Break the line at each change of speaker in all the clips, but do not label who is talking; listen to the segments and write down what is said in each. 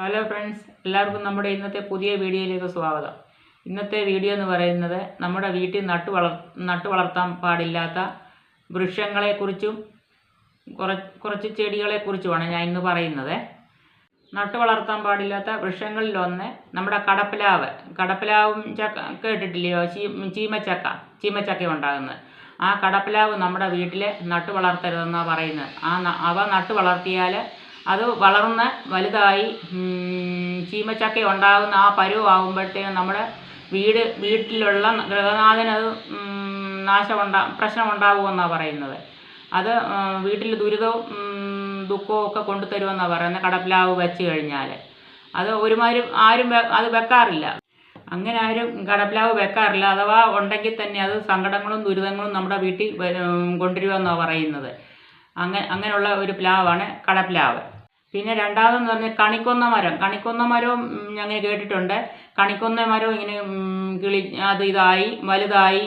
Hello friends എല്ലാവർക്കും നമ്മുടെ ഇന്നത്തെ പുതിയ വീഡിയോയിലേക്ക് സ്വാഗതം. ഇന്നത്തെ വീഡിയോ എന്ന് പറയുന്നത് നമ്മുടെ വീട്ടിൽ നട്ടു വളർ നട്ടു വളർത്താൻ പാടില്ലാത്ത വൃക്ഷങ്ങളെക്കുറിച്ചും കുറ കുറച്ച് ചെടികളെക്കുറിച്ചുമാണ് ഞാൻ ഇന്ന് പറയുന്നത്. നട്ടു വളർത്താൻ പാടില്ലാത്ത വൃക്ഷങ്ങളിലൊന്ന് നമ്മുടെ കടപ്പിലാവ്. കടപ്പിലാവും ചക്ക കേട്ടിട്ടില്ലയോ? ചീ ചീമച്ചക്ക ചീമച്ചക്ക ഉണ്ടാകുന്നത്. ആ കടപ്പിലാവ് നമ്മുടെ വീട്ടിൽ നട്ടു വളർത്തരുതെന്നാണ് പറയുന്നത്. ആ അവ നട്ടു വളർത്തിയാൽ അത് വളർന്ന് വലുതായി ചീമച്ചക്ക ഉണ്ടാകുന്ന ആ പരുവാകുമ്പോഴത്തേനും നമ്മുടെ വീട് വീട്ടിലുള്ള ഗൃഹനാഥന് അത് നാശമുണ്ടാ പ്രശ്നമുണ്ടാകുമെന്നാണ് പറയുന്നത്. അത് വീട്ടിൽ ദുരിതവും ദുഃഖവും ഒക്കെ കൊണ്ടുതരുമെന്നാണ് പറയുന്നത് കടപ്പിലാവ് വെച്ച് കഴിഞ്ഞാൽ അത് ഒരുമാതിരി ആരും അത് വെക്കാറില്ല. അങ്ങനെ ആരും കടപ്പിലാവ് വെക്കാറില്ല. അഥവാ ഉണ്ടെങ്കിൽ തന്നെ അത് സങ്കടങ്ങളും ദുരിതങ്ങളും നമ്മുടെ വീട്ടിൽ വരും- കൊണ്ടുവരുമെന്നാണ് പറയുന്നത്. അങ്ങനെ അങ്ങനെയുള്ള ഒരു പ്ലാവാണ് കടപ്ലാവ്. പിന്നെ രണ്ടാമതെന്ന് പറഞ്ഞാൽ കണിക്കൊന്ന മരം. കണിക്കൊന്ന മരവും ഞങ്ങൾ കേട്ടിട്ടുണ്ട്. കണിക്കൊന്ന മരവും ഇങ്ങനെ കിളി അത് ഇതായി വലുതായി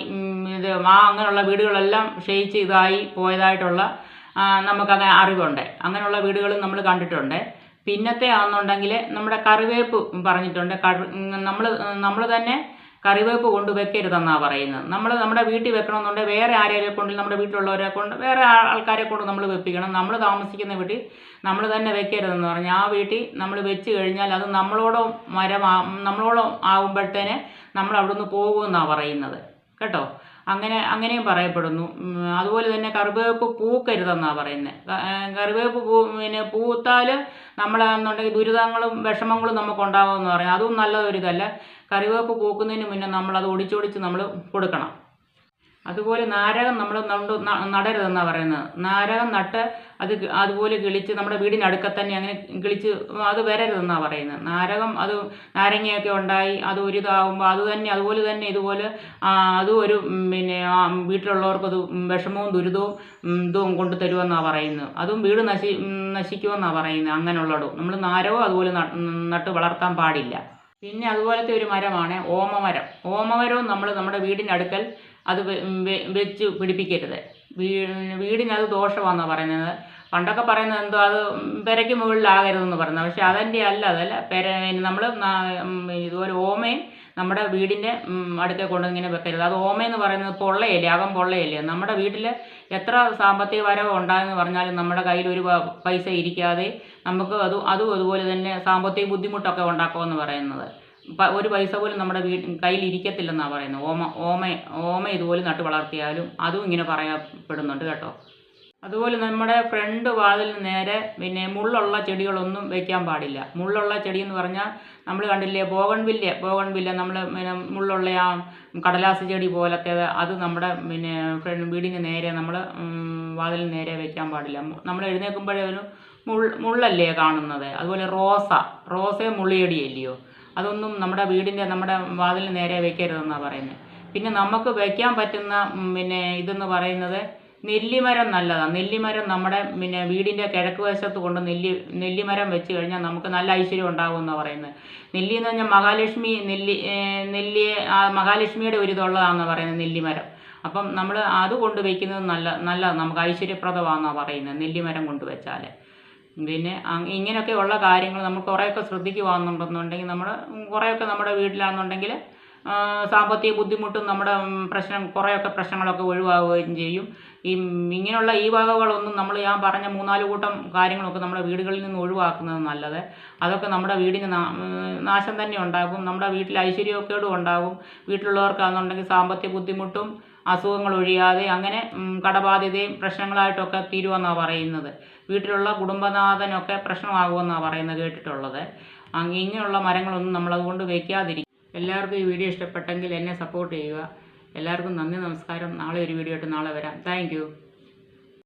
ഇത് ആ അങ്ങനെയുള്ള വീടുകളെല്ലാം ക്ഷയിച്ച് ഇതായി പോയതായിട്ടുള്ള നമുക്കങ്ങനെ അറിവുണ്ട്. അങ്ങനെയുള്ള വീടുകളും നമ്മൾ കണ്ടിട്ടുണ്ട്. പിന്നത്തെ ആണെന്നുണ്ടെങ്കിൽ നമ്മുടെ കറിവേപ്പ് പറഞ്ഞിട്ടുണ്ട്. നമ്മൾ നമ്മൾ തന്നെ കറിവേപ്പ് കൊണ്ട് വെക്കരുതെന്നാണ് പറയുന്നത്. നമ്മൾ നമ്മുടെ വീട്ടിൽ വെക്കണമെന്നുണ്ടെങ്കിൽ വേറെ ആരെങ്കിലും കൊണ്ട് നമ്മുടെ വീട്ടിലുള്ളവരെ കൊണ്ട് വേറെ ആൾക്കാരെ കൊണ്ട് നമ്മൾ വെപ്പിക്കണം. നമ്മൾ താമസിക്കുന്ന വീട്ടിൽ നമ്മൾ തന്നെ വെക്കരുതെന്ന് പറഞ്ഞു ആ വീട്ടിൽ നമ്മൾ വെച്ച് കഴിഞ്ഞാൽ അത് നമ്മളോടോ മരം നമ്മളോടോ ആകുമ്പോഴത്തേന് നമ്മൾ അവിടുന്ന് പോകുമെന്നാണ് പറയുന്നത്. കേട്ടോ? അങ്ങനെ അങ്ങനെയും പറയപ്പെടുന്നു. അതുപോലെ തന്നെ കറിവേപ്പ് പൂക്കരുതെന്നാണ് പറയുന്നത്. കറിവേപ്പ് പൂ പിന്നെ പൂത്താൽ നമ്മളെന്നുണ്ടെങ്കിൽ ദുരിതങ്ങളും വിഷമങ്ങളും നമുക്ക് ഉണ്ടാകുമെന്ന് പറയും അതും നല്ലതൊരിതല്ല. കറിവേപ്പ് പൂക്കുന്നതിന് മുന്നേ നമ്മൾ അത് ഒടിച്ചൊടിച്ച് നമ്മൾ കൊടുക്കണം. അതുപോലെ നാരകം നമ്മൾ നണ്ടു നടരുതെന്നാണ് പറയുന്നത്. നാരകം നട്ട് അത് അതുപോലെ കിളിച്ച് നമ്മുടെ വീടിനടുക്ക തന്നെ അങ്ങനെ കിളിച്ച് അത് വരരുതെന്നാണ് പറയുന്നത്. നാരകം അത് നാരങ്ങയൊക്കെ ഉണ്ടായി അത് ഒരു അത് തന്നെ അതുപോലെ തന്നെ ഇതുപോലെ അതും ഒരു പിന്നെ വീട്ടിലുള്ളവർക്ക് അത് വിഷമവും ദുരിതവും ഇതും കൊണ്ടു തരുമെന്നാണ് പറയുന്നത്. അതും വീട് നശി നശിക്കുമെന്നാണ് പറയുന്നത്. അങ്ങനെയുള്ളതും നമ്മൾ നാരകവും അതുപോലെ നട്ട് വളർത്താൻ പാടില്ല. പിന്നെ അതുപോലത്തെ ഒരു മരമാണ് ഓമമരം. ഓമമരവും നമ്മൾ നമ്മുടെ വീടിനടുക്കൽ അത് വെച്ച് പിടിപ്പിക്കരുത്. വീ വീടിനത് ദോഷമാണെന്നാണ് പറയുന്നത്. പണ്ടൊക്കെ പറയുന്നത് എന്തോ അത് പെരയ്ക്ക് മുകളിലാകരുതെന്ന് പറയുന്നത് പക്ഷെ അതിന്റെ അല്ല അതല്ല. പെര നമ്മൾ ഇതുപോലെ ഓമയും നമ്മുടെ വീടിന്റെ അടുക്കെ കൊണ്ട് ഇങ്ങനെ വെക്കരുത്. അത് ഓമ എന്ന് പറയുന്നത് പൊള്ളയല്ലേ? അകം പൊള്ളയല്ലേ? നമ്മുടെ വീട്ടിൽ എത്ര സാമ്പത്തിക വരവ് ഉണ്ടായെന്ന് പറഞ്ഞാലും നമ്മുടെ കയ്യിൽ ഒരു പൈസ ഇരിക്കാതെ നമുക്ക് അത് അതും അതുപോലെ തന്നെ സാമ്പത്തിക ബുദ്ധിമുട്ടൊക്കെ ഉണ്ടാക്കുമെന്ന് പറയുന്നത്. ഒരു പൈസ പോലും നമ്മുടെ വീ കയ്യിൽ ഇരിക്കത്തില്ലെന്നാണ് പറയുന്നത്. ഓമ ഓമ ഓമ ഇതുപോലെ നട്ട് വളർത്തിയാലും അതും ഇങ്ങനെ പറയപ്പെടുന്നുണ്ട് കേട്ടോ. അതുപോലെ നമ്മുടെ ഫ്രണ്ട് വാതിലിന് നേരെ പിന്നെ മുള്ളുള്ള ചെടികളൊന്നും വെക്കാൻ പാടില്ല. മുള്ളുള്ള ചെടി എന്ന് പറഞ്ഞാൽ നമ്മൾ കണ്ടില്ലേ ബോഗൺവില്ല. ബോഗൺവില്ല നമ്മൾ പിന്നെ മുള്ളുള്ള ആ കടലാസ് ചെടി പോലത്തേത് അത് നമ്മുടെ പിന്നെ ഫ്രണ്ട് വീടിന് നേരെ നമ്മൾ വാതിലിന് നേരെ വെക്കാൻ പാടില്ല. നമ്മൾ എഴുന്നേൽക്കുമ്പോഴേ ഒരു മുൾ മുള്ളല്ലേ കാണുന്നത്. അതുപോലെ റോസ. റോസേ മുള്ളിയടിയല്ലയോ? അതൊന്നും നമ്മുടെ വീടിന്റെ നമ്മുടെ വാതിലിന് നേരെ വെക്കരുതെന്നാണ് പറയുന്നത്. പിന്നെ നമുക്ക് വെക്കാൻ പറ്റുന്ന പിന്നെ ഇതെന്ന് പറയുന്നത് നെല്ലിമരം നല്ലതാണ് നെല്ലിമരം നമ്മുടെ പിന്നെ വീടിന്റെ കിഴക്ക് വശത്ത് കൊണ്ട് നെല്ലി നെല്ലിമരം വെച്ച് കഴിഞ്ഞാൽ നമുക്ക് നല്ല ഐശ്വര്യം ഉണ്ടാകും എന്ന് പറയുന്നത്. നെല്ലി എന്ന് പറഞ്ഞാൽ മഹാലക്ഷ്മി നെല്ലി നെല്ലി മഹാലക്ഷ്മിയുടെ ഒരു ഇതുള്ളതാണെന്ന് പറയുന്നത് നെല്ലിമരം. അപ്പം നമ്മൾ അത് കൊണ്ട് വയ്ക്കുന്നത് നല്ല നല്ല നമുക്ക് ഐശ്വര്യപ്രദമാണെന്നാണ് പറയുന്നത് നെല്ലിമരം കൊണ്ട് വെച്ചാൽ പിന്നെ അങ് ഇങ്ങനെയൊക്കെ ഉള്ള കാര്യങ്ങൾ നമ്മൾ കുറേയൊക്കെ ശ്രദ്ധിക്കുവാണെന്നുണ്ടെന്നുണ്ടെങ്കിൽ നമ്മൾ കുറേയൊക്കെ നമ്മുടെ വീട്ടിലാണെന്നുണ്ടെങ്കിൽ സാമ്പത്തിക ബുദ്ധിമുട്ടും നമ്മുടെ പ്രശ്നം കുറേയൊക്കെ പ്രശ്നങ്ങളൊക്കെ ഒഴിവാകുകയും ചെയ്യും. ഈ ഇങ്ങനെയുള്ള ഈ വകകളൊന്നും നമ്മൾ ഞാൻ പറഞ്ഞ മൂന്നാൽ കൂട്ടം കാര്യങ്ങളൊക്കെ നമ്മുടെ വീടുകളിൽ നിന്ന് ഒഴിവാക്കുന്നത് നല്ലത്. അതൊക്കെ നമ്മുടെ വീടിന് നാശം തന്നെ ഉണ്ടാകും നമ്മുടെ വീട്ടിൽ ഐശ്വര്യക്കേടും ഉണ്ടാകും വീട്ടിലുള്ളവർക്കാണെന്നുണ്ടെങ്കിൽ സാമ്പത്തിക ബുദ്ധിമുട്ടും അസുഖങ്ങൾ ഒഴിയാതെ അങ്ങനെ കടബാധ്യതയും പ്രശ്നങ്ങളായിട്ടൊക്കെ തീരുമെന്നാണ് പറയുന്നത്. വീട്ടിലുള്ള കുടുംബനാഥനൊക്കെ പ്രശ്നമാകുമെന്നാണ് പറയുന്നത് കേട്ടിട്ടുള്ളത്. അങ്ങനെയുള്ള മരങ്ങളൊന്നും നമ്മളതുകൊണ്ട് വയ്ക്കാതിരിക്കും എല്ലാവർക്കും ഈ വീഡിയോ ഇഷ്ടപ്പെട്ടെങ്കിൽ എന്നെ സപ്പോർട്ട് ചെയ്യുക. എല്ലാവർക്കും നന്ദി നമസ്കാരം. നാളെ ഒരു വീഡിയോ ആയിട്ട് നാളെ വരാം. താങ്ക്